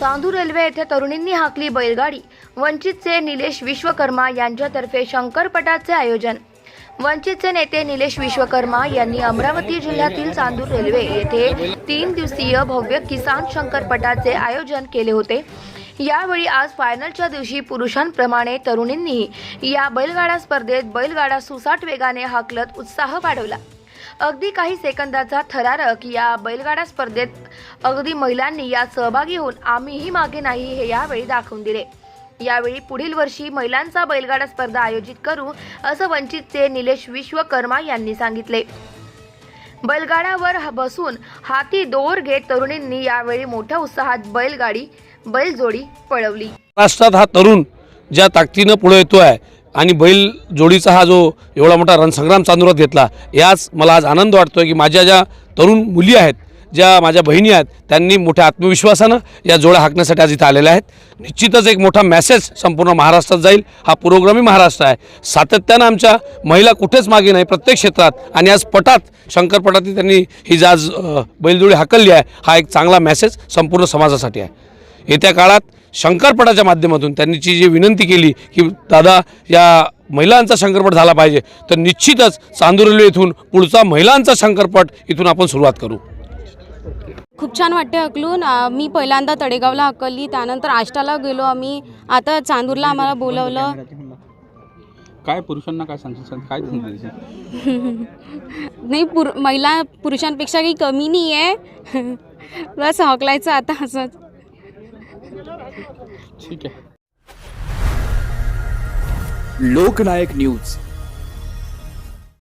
Chandur railway येथे तरुणींनी हाकली बैलगाडी. वंचितचे निलेश विश्वकर्मा यांच्यातर्फे शंकरपटाचे आयोजन. वंचितचे नेते निलेश विश्वकर्मा यांनी अमरावती जिल्ह्यातील चांदूर रेल्वे येथे तीन दिवसीय भव्य किसान शंकरपटाचे आयोजन केले होते. यावेळी आज फायनलच्या दिवशी पुरुषांप्रमाणे तरुणींनी या बैलगाडा स्पर्धेत बैलगाडा सुसाट वेगाने हाकलत उत्साह वाढवला. अगदी काही सेकंदाचा थरारक या बैलगाडा स्पर्धेत अगदी महिलांनी यात सहभागी होऊन आम्हीही मागे नाही हे यावेळी दाखवून दिले. यावेळी पुढील वर्षी महिलांचा बैलगाडा स्पर्धा आयोजित करू असं वंचितचे निलेश विश्वकर्मा यांनी सांगितले. बैलगाड्यावर बसून हाती दोर घेत तरुणींनी यावेळी मोठ्या उत्साहात बैलगाडी बैलजोडी पळवली. महाराष्ट्रात हा तरुण ज्या ताकदीनं पुढे येतो आहे आणि बैल जोडीचा हा जो एवढा मोठा रणसंग्राम चांदुरात घेतला याच मला आज आनंद वाटतो की माझ्या ज्या तरुण मुली आहेत ज्या माझ्या बहिणी आहेत त्यांनी मोठ्या आत्मविश्वासानं या जोड्या हाकण्यासाठी आज इथं आलेल्या आहेत. निश्चितच एक मोठा मेसेज संपूर्ण महाराष्ट्रात जाईल. हा पुरोगामी महाराष्ट्र आहे. सातत्यानं आमच्या महिला कुठेच मागे नाही प्रत्येक क्षेत्रात. आणि आज पटात शंकरपटात त्यांनी ही जी आज बैलजोडी हाकलली आहे हा एक चांगला मेसेज संपूर्ण समाजासाठी आहे. येत्या काळात शंकरपटाच्या माध्यमातून त्यांनी जी विनंती केली की दादा या महिलांचा शंकरपट झाला पाहिजे तर निश्चितच चांदूर रेल्वे इथून पुढचा महिलांचा शंकरपट इथून आपण सुरुवात करू. खूप छान वाटते हकलून मी पहिल्यांदा तडेगावला हकलली त्यानंतर आष्टाला गेलो आम्ही. आता चांदूरला आम्हाला बोलवलं. काय पुरुषांना काय सांगशील? सांग काय सांगशील? नाही पुर महिला पुरुषांपेक्षा काही कमी नाही आहे बस हकलायचं आता असंच. ठीक आहे. लोकनायक न्यूज.